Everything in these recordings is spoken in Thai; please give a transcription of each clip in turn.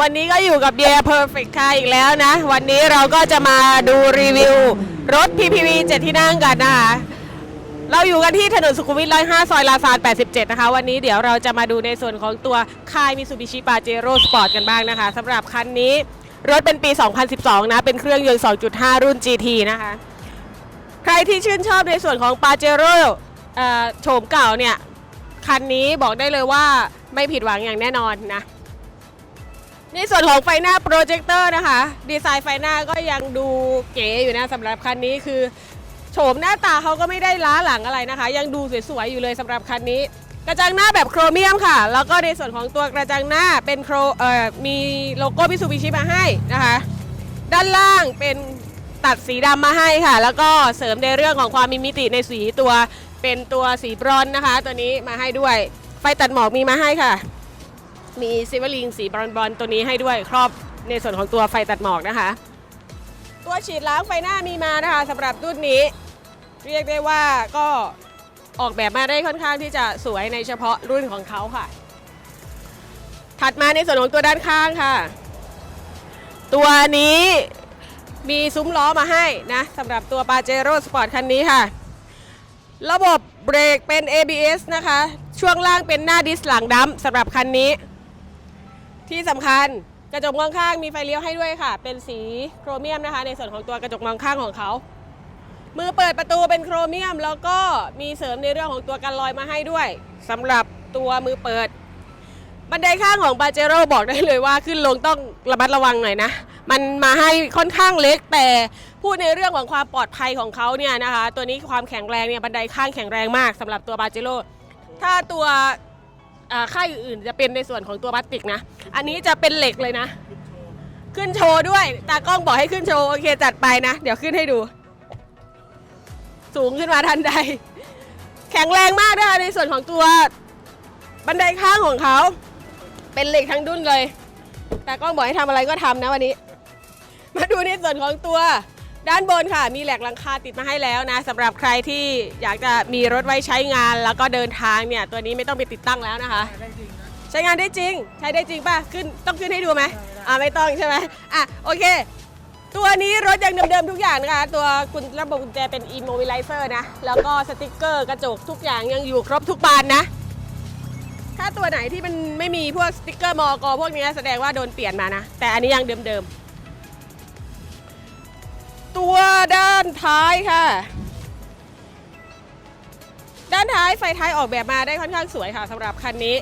วันนี้ก็อยู่กับเดียเพอร์เฟกต์ค่ะอีกแล้วนะ วันนี้เราก็จะมาดูรีวิว รถ PPV 7 ที่นั่งกันนะคะ เราอยู่กันที่ถนนสุขุมวิท105 ซอยลาซาน 87 นะคะ วันนี้เดี๋ยวเราจะมาดูในส่วนของตัวค่ายมิ t ูบิชิปาเจโร่สปอร์ตกันบ้างนะคะสำหรับคันนี้รถเป็นปี 2012 นะ เป็นเครื่องยนต์ 2.5 รุ่น GT นะคะ ใครที่ชื่นชอบในส่วนของปาเจโร่โฉมเก่าเนี่ย คันนี้บอกได้เลยว่าไม่ผิดหวังอย่างแน่นอนนะ นส่วนของไฟหน้าโปรเจคเตอร์นะคะ ดีไซน์ไฟหน้าก็ยังดูเก๋อยู่นะสำหรับคันนี้คือโฉมหน้าตาเขาก็ไม่ได้ล้าหลังอะไรนะคะ ยังดูสวยๆอยู่เลยสำหรับคันนี้ กระจังหน้าแบบโครเมียมค่ะ แล้วก็ในส่วนของตัวกระจังหน้าเป็นโครเอ่อมีโลโก้มิ t ูบิชิมาให้นะคะ ด้านล่างเป็นตัดสีดำมาให้ค่ะ แล้วก็เสริมในเรื่องของความมีมิติในสีตัวเป็นตัวสีบรอนซ์นะคะ ตัวนี้มาให้ด้วยไฟตัดหมอกมีมาให้ค่ะ มีซิเวอลิงสีบรอนบอลตัวนี้ให้ด้วยครอบในส่วนของตัวไฟตัดหมอกนะคะ ตัวฉีดล้างไฟหน้ามีมานะคะสำหรับรุ่นนี้ เรียกได้ว่าก็ออกแบบมาได้ค่อนข้างที่จะสวยในเฉพาะรุ่นของเขาค่ะ ถัดมาในส่วนของตัวด้านข้างค่ะ ตัวนี้มีซุ้มล้อมาให้นะสำหรับตัวปาเจโร่สปอร์ตคันนี้ค่ะ ระบบเบรกเป็น ABS นะคะ ช่วงล่างเป็นหน้าดิสหลังดัมสำหรับคันนี้ ที่สำคัญกระจกมองข้างมีไฟเลี้ยวให้ด้วยค่ะ เป็นสีโครเมียมนะคะ ในส่วนของตัวกระจกมองข้างของเขามือเปิดประตูเป็นโครเมียม แล้วก็มีเสริมในเรื่องของตัวกันลอยมาให้ด้วยสำหรับตัวมือเปิด บันไดข้างของปาเจโร่บอกได้เลยว่าขึ้นลงต้องระมัดระวังหน่อยนะ มันมาให้ค่อนข้างเล็กแต่พูดในเรื่องของความปลอดภัยของเขาเนี่ยนะคะ ตัวนี้ความแข็งแรงเนี่ยบันไดข้างแข็งแรงมากสำหรับตัวปาเจโร่ถ้าตัว อ่าค่ายอื่นๆจะเป็นในส่วนของตัวพลาสติกนะ อันนี้จะเป็นเหล็กเลยนะ ขึ้นโชว์ด้วย ตากล้องบอกให้ขึ้นโชว์ โอเคจัดไปนะ เดี๋ยวขึ้นให้ดู สูงขึ้นมาทันใด แข็งแรงมากนะคะในส่วนของตัวบันไดข้างของเขา เป็นเหล็กทั้งดุ้นเลยต่กล้องบอกให้ทำอะไรก็ทำนะวันนี้ มาดูในส่วนของตัว ด้านบนค่ะ มีแหลกหลังคาติดมาให้แล้วนะสำหรับใครที่อยากจะมีรถไว้ใช้งาน แล้วก็เดินทางเนี่ยตัวนี้ไม่ต้องไปติดตั้งแล้วนะคะใช้งานได้จริง ใช้ได้จริงป่ะขึ้นต้องขึ้นให้ดูไหมอ่าไม่ต้องใช่ไหมอะโอเค ตัวนี้รถยังเดิมๆทุกอย่างนะคะ ตัวคุณระบบกุญแจเป็น immobilizer นะ แล้วก็สติกเกอร์กระจกทุกอย่างยังอยู่ครบทุกบานนะ ถ้าตัวไหนที่มันไม่มีพวกสติกเกอร์มอกพวกนี้แสดงว่าโดนเปลี่ยนมานะ แต่อันนี้ยังเดิมๆ ตัวด้านท้ายค่ะ ด้านท้ายไฟท้ายออกแบบมาได้ค่อนข้างสวยค่ะสำหรับคันนี้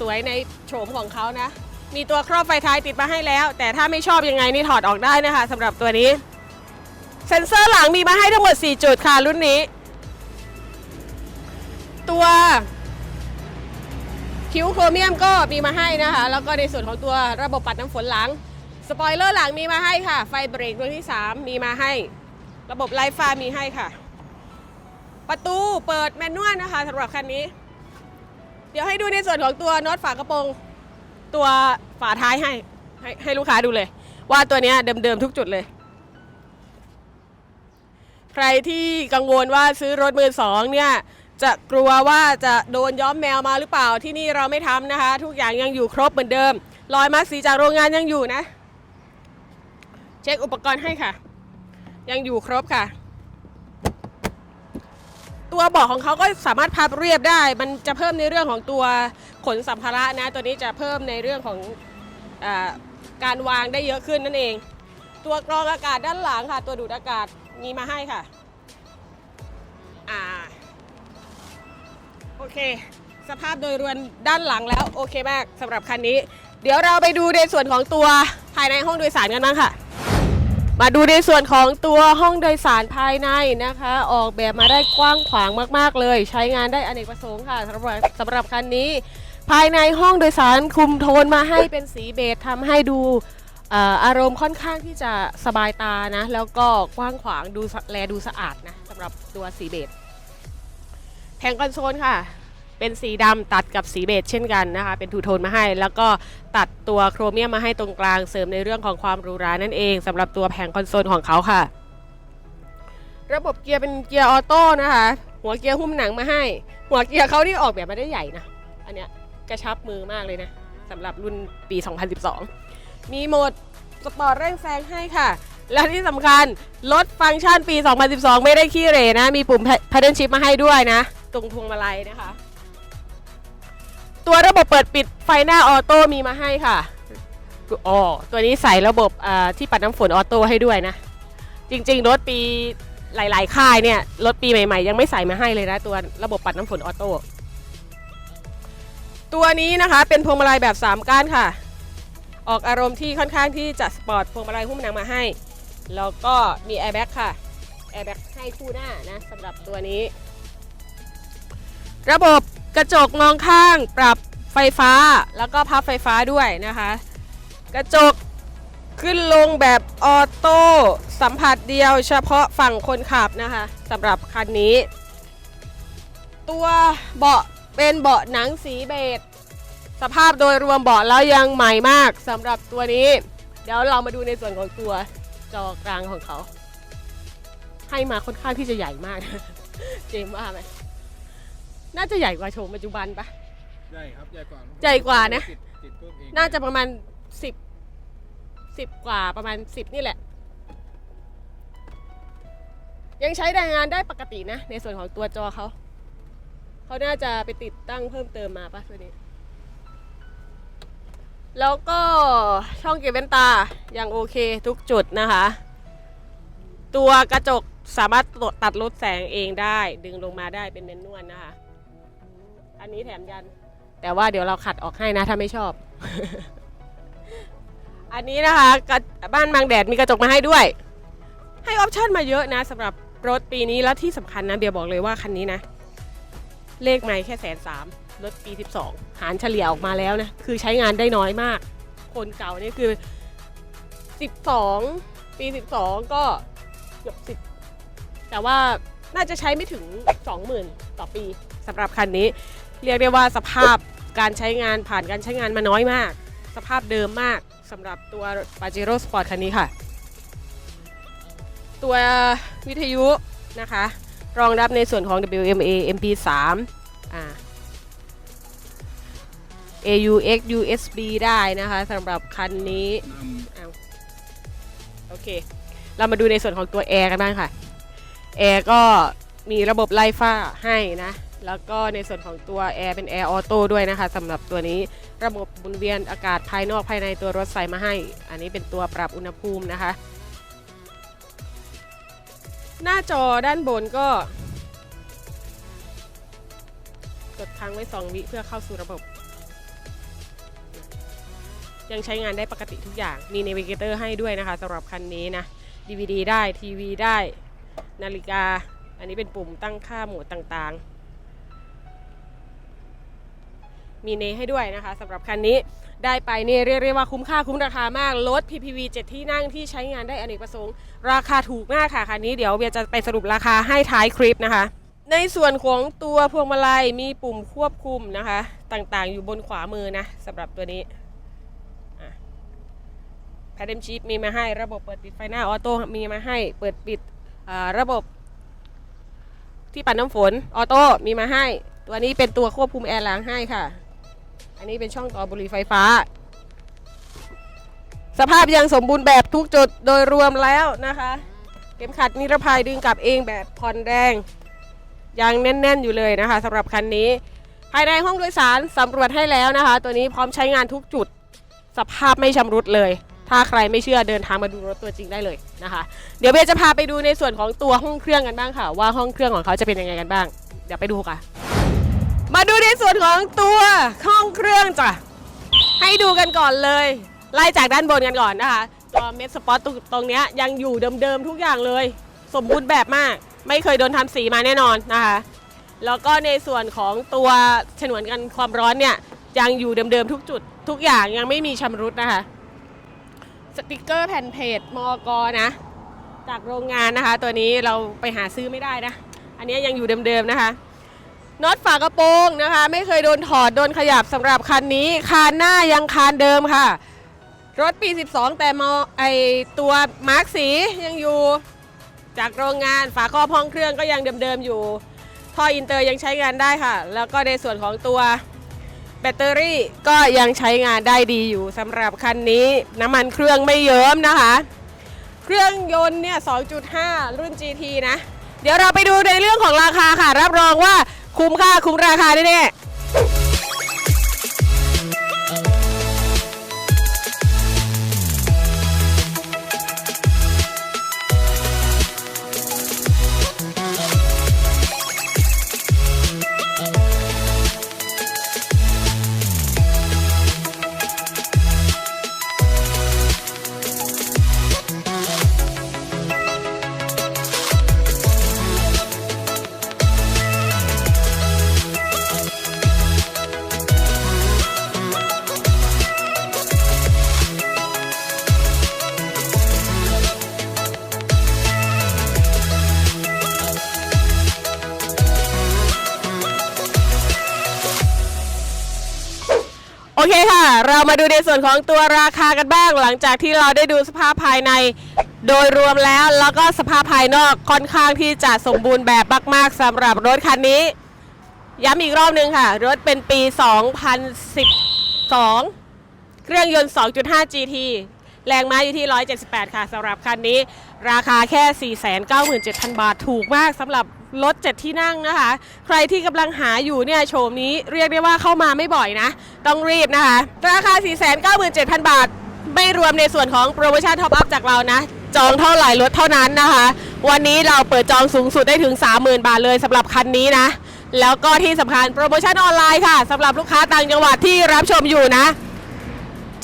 สวยในโฉมของเขานะ มีตัวครอบไฟท้ายติดมาให้แล้ว แต่ถ้าไม่ชอบยังไงนี่ถอดออกได้นะคะสำหรับตัวนี้ เซ็นเซอร์หลังมีมาให้ทั้งหมด 4 จุดค่ะรุ่นนี้ ตัวคิ้วโครเมียมก็มีมาให้นะคะ แล้วก็ในส่วนของตัวระบบปัดน้ำฝนหลัง สปอยเลอร์หลังมีมาให้ค่ะ ไฟเบรกดวงที่ 3 มีมาให้ ระบบไลฟ์ฟ้ามีให้ค่ะ ประตูเปิดแมนนวลนะคะสำหรับคันนี้ เดี๋ยวให้ดูในส่วนของตัวน็อตฝากระโปรงตัวฝาท้ายให้ให้ให้ลูกค้าดูเลย ว่าตัวนี้เดิมๆทุกจุดเลย ใครที่กังวลว่าซื้อรถมือสองเนี่ยจะกลัวว่าจะโดนย้อมแมวมาหรือเปล่าที่นี่เราไม่ทำนะคะ ทุกอย่างยังอยู่ครบเหมือนเดิมรอยมาร์สีจากโรงงานยังอยู่นะ เช็คอุปกรณ์ให้ค่ะ ยังอยู่ครบค่ะ ตัวเบาะของเขาก็สามารถพับเรียบได้ มันจะเพิ่มในเรื่องของตัวขนสัมภาระนะ ตัวนี้จะเพิ่มในเรื่องของอการวางได้เยอะขึ้นนั่นเอง ตัวกรองอากาศด้านหลังค่ะ ตัวดูดอากาศมีมาให้ค่ะอ่าโอเค สภาพโดยรวมด้านหลังแล้วโอเคมากสำหรับคันนี้ เดี๋ยวเราไปดูในส่วนของตัวภายในห้องโดยสารกันบ้างค่ะ มาดูในส่วนของตัวห้องโดยสารภายในนะคะ ออกแบบมาได้กว้างขวางมากๆเลย ใช้งานได้อเนกประสงค์ค่ะสำหรับสำหรับคันนี้ ภายในห้องโดยสารคุมโทนมาให้เป็นสีเบจทำให้ดูอารมณ์ค่อนข้างที่จะสบายตานะ แล้วก็กว้างขวางดูแลดูสะอาดนะสำหรับตัวสีเบจแผงคอนโซลค่ะ เป็นสีดำตัดกับสีเบจเช่นกันนะคะ เป็นทูโทนมาให้ แล้วก็ตัดตัวโครเมียมมาให้ตรงกลางเสริมในเรื่องของความหรูหรานั่นเองสำหรับตัวแผงคอนโซลของเขาค่ะ ระบบเกียร์เป็นเกียร์ออโต้นะคะ หัวเกียร์หุ้มหนังมาให้ หัวเกียร์เขาที่ออกแบบมาได้ใหญ่นะอันเนี้ยกระชับมือมากเลยนะสำหรับรุ่นปี 2012 มีโหมดสปอร์ตเร่งแซงให้ค่ะ และที่สำคัญรถฟังก์ชันปี 2012 ไม่ได้ขี้เหร่นะ มีปุ่ม paddle shift มาให้ด้วยนะ ตรงพวงมาลัยนะคะ ตัวระบบเปิดปิดไฟหน้าออโต้มีมาให้ค่ะอ๋อตัวนี้ใส่ระบบที่ปัดน้ำฝนออโต้ให้ด้วยนะ จริงๆ รถปีหลาย ๆ ค่ายเนี่ย รถปีใหม่ๆ ยังไม่ใส่มาให้เลยนะ ตัวระบบปัดน้ำฝนออโต้ตัวนี้นะคะเป็นพวงมาลัยแบบ 3 ก้านค่ะ ออกอารมณ์ที่ค่อนข้างที่จะสปอร์ตพวงมาลัยหุ้มหนังมาให้ แล้วก็มีแอร์แบ็กค่ะแอร์แบ็กให้คู่หน้านะสำหรับตัวนี้ ระบบ กระจกมองข้างปรับไฟฟ้าแล้วก็พับไฟฟ้าด้วยนะคะ กระจกขึ้นลงแบบออโต้สัมผัสเดียวเฉพาะฝั่งคนขับนะคะสำหรับคันนี้ ตัวเบาะเป็นเบาะหนังสีเบจสภาพโดยรวมเบาะแล้วยังใหม่มากสำหรับตัวนี้ เดี๋ยวเรามาดูในส่วนของตัวจอกลางของเขา ให้มาค่อนข้างที่จะใหญ่มากเจมว่าไหม น่าจะใหญ่กว่าโฉมปัจจุบันปะ ใหญ่ครับใหญ่กว่าใหญ่กว่านะ ติดติดเพิ่มเองน่าจะประมาณสิบสิบกว่าประมาณสิบนี่แหละ ยังใช้ได้งานได้ปกตินะ ในส่วนของตัวจอเขาเขาน่าจะไปติดตั้งเพิ่มเติมมาปะตัวนี้ แล้วก็ช่องเก็บแว่นตายังโอเคทุกจุดนะคะ ตัวกระจกสามารถตัดลดแสงเองได้ ดึงลงมาได้เป็นเมนนวลนะคะ อันนี้แถมยัน แต่ว่าเดี๋ยวเราขัดออกให้นะถ้าไม่ชอบ อันนี้นะคะกระบ้านบางแดดมีกระจกมาให้ด้วย ให้ออปชั่นมาเยอะนะสำหรับรถปีนี้แล้วที่สำคัญนะเบียร์บอกเลยว่าคันนี้นะ เลขไม่แค่แสนสามรถปี 12 หารเฉลี่ยออกมาแล้วนะ คือใช้งานได้น้อยมาก คนเก่านี่คือ 12 ปี 12 ก็เกือบ10 แต่ว่าน่าจะใช้ไม่ถึง 20,000 ต่อปีสำหรับคันนี้ เรียกได้ว่าสภาพการใช้งานผ่านการใช้งานมาน้อยมาก สภาพเดิมมากสำหรับตัว Pajero Sport คันนี้ค่ะ ตัววิทยุนะคะ รองรับในส่วนของ WMA MP3 อ่า AUX USB ได้นะคะสำหรับคันนี้นเอาโอเค เรามาดูในส่วนของตัวแอร์กันบ้างค่ะ แอร์ก็มีระบบไล่ฟ้าให้นะ แล้วก็ในส่วนของตัวแอร์เป็นแอร์ออโต้ด้วยนะคะสำหรับตัวนี้ระบบหมุนเวียนอากาศภายนอกภายในตัวรถใส่มาให้ อันนี้เป็นตัวปรับอุณหภูมินะคะ หน้าจอด้านบนก็ กดค้างไว้ 2 วิเพื่อเข้าสู่ระบบ ยังใช้งานได้ปกติทุกอย่าง มี n น v เกเตอร์ให้ด้วยนะคะสำหรับคันนี้นะ DVD ได้ทีวีได้ นาฬิกา อันนี้เป็นปุ่มตั้งค่าโหมดต่างๆ มีเนให้ด้วยนะคะสำหรับคันนี้ได้ไปนี่เรียกได้ว่าคุ้มค่าคุ้มราคามากรถ PPV 7 ที่นั่งที่ใช้งานได้อเนกประสงค์ ราคาถูกมากค่ะคันนี้เดี๋ยวเบียจะไปสรุปราคาให้ท้ายคลิปนะคะ ในส่วนของตัวพวงมาลัยมีปุ่มควบคุมนะคะ ต่างๆ อยู่บนขวามือนะสำหรับตัวนี้แพดเดิลชิปมีมาให้ระบบเปิดปิดไฟหน้าออโต้มีมาให้เปิดปิดระบบที่ปัดน้ำฝนออโต้มีมาให้ ตัวนี้เป็นตัวควบคุมแอร์หลังให้ค่ะ อันนี้เป็นช่องต่อบุหรี่ไฟฟ้า สภาพยังสมบูรณ์แบบทุกจุดโดยรวมแล้วนะคะ เข็มขัดนิรภัยดึงกลับเองแบบผ่อนแรงยังแน่น ๆ อยู่เลยนะคะสำหรับคันนี้ ภายในห้องโดยสารสำรวจให้แล้วนะคะ ตัวนี้พร้อมใช้งานทุกจุด สภาพไม่ชำรุดเลย ถ้าใครไม่เชื่อเดินทางมาดูรถตัวจริงได้เลยนะคะ เดี๋ยวเบลจะพาไปดูในส่วนของตัวห้องเครื่องกันบ้างค่ะ ว่าห้องเครื่องของเขาจะเป็นยังไงกันบ้าง เดี๋ยวไปดูค่ะ มาดูในส่วนของตัวห้องเครื่องจ้ะ ให้ดูกันก่อนเลย ไล่จากด้านบนกันก่อนนะคะตัวเมสสปอตตรงนี้ยังอยู่เดิมๆทุกอย่างเลย สมบูรณ์แบบมาก ไม่เคยโดนทำสีมาแน่นอนนะคะ แล้วก็ในส่วนของตัวฉนวนกันความร้อนเนี่ยยังอยู่เดิมๆทุกจุดทุกอย่างยังไม่มีชำรุดนะคะ สติกเกอร์แผ่นเพจมอกนะ จากโรงงานนะคะ ตัวนี้เราไปหาซื้อไม่ได้นะ อันนี้ยังอยู่เดิมๆนะคะ น็อตฝากระโปรงนะคะ ไม่เคยโดนถอดโดนขยับสำหรับคันนี้ คานหน้ายังคานเดิมค่ะ รถปี 12 แต่มอไอตัวมาร์กสียังอยู่ จากโรงงานฝาครอบห้องเครื่องก็ยังเดิมๆอยู่ท่ออินเตอร์ยังใช้งานได้ค่ะ แล้วก็ในส่วนของตัวแบตเตอรี่ก็ยังใช้งานได้ดีอยู่สำหรับคันนี้น้ำมันเครื่องไม่เยิ้มนะคะ เครื่องยนต์เนี่ย 2.5 รุ่น GT นะ เดี๋ยวเราไปดูในเรื่องของราคาค่ะ รับรองว่า คุ้มค่าคุ้มราคาแน่ๆ โอเคค่ะ เรามาดูในส่วนของตัวราคากันบ้าง หลังจากที่เราได้ดูสภาพภายในโดยรวมแล้วแล้วก็สภาพภายนอกค่อนข้างที่จะสมบูรณ์แบบมากๆสำหรับรถคันนี้ ย้ำอีกรอบหนึงค่ะ รถเป็นปี 2012 เครื่องยนต์ 2.5 GT แรงม้าอยู่ที่ 178 ค่ะสำหรับคันนี้ ราคาแค่ 497,000 บาทถูกมากสำหรับรถ7ที่นั่งนะคะ ใครที่กำลังหาอยู่เนี่ยโฉมนี้เรียกได้ว่าเข้ามาไม่บ่อยนะ ต้องรีบนะคะ ราคา 497,000 บาท ไม่รวมในส่วนของโปรโมชั่นท็อปอัพจากเรานะ จองเท่าไหร่ลดเท่านั้นนะคะ วันนี้เราเปิดจองสูงสุดได้ถึง 30,000 บาทเลยสำหรับคันนี้นะ แล้วก็ที่สำคัญโปรโมชั่นออนไลน์ค่ะสำหรับลูกค้าต่างจังหวัดที่รับชมอยู่นะ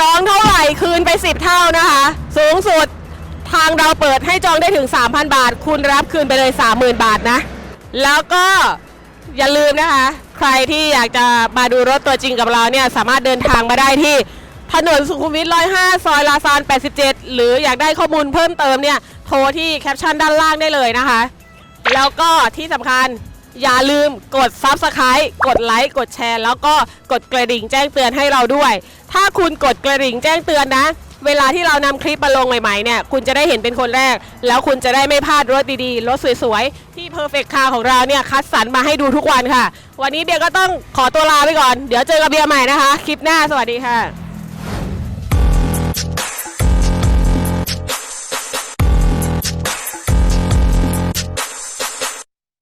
จองเท่าไหร่คืนไป 10 เท่านะคะ สูงสุดทางเราเปิดให้จองได้ถึง 3,000 บาท คุณรับคืนไปเลย 30,000 บาทนะ แล้วก็อย่าลืมนะคะ ใครที่อยากจะมาดูรถตัวจริงกับเราเนี่ย สามารถเดินทางมาได้ที่ถนนสุขุมวิท 105 ซอยลาซาน 87 หรืออยากได้ข้อมูลเพิ่มเติมเนี่ย โทรที่แคปชั่นด้านล่างได้เลยนะคะ แล้วก็ที่สำคัญ อย่าลืมกด Subscribe กดไลค์กดแชร์ แล้วก็กดกระดิ่งแจ้งเตือนให้เราด้วย ถ้าคุณกดกระดิ่งแจ้งเตือนนะ เวลาที่เรานำคลิปมาลงใหม่ๆเนี่ย คุณจะได้เห็นเป็นคนแรก แล้วคุณจะได้ไม่พลาดรถดีๆ รถสวยๆ ที่ Perfect Car ของเราเนี่ย คัดสรรมาให้ดูทุกวันค่ะ วันนี้เบียร์ก็ต้องขอตัวลาไปก่อน เดี๋ยวเจอกับเบียร์ใหม่นะคะ คลิปหน้าสวัสดีค่ะ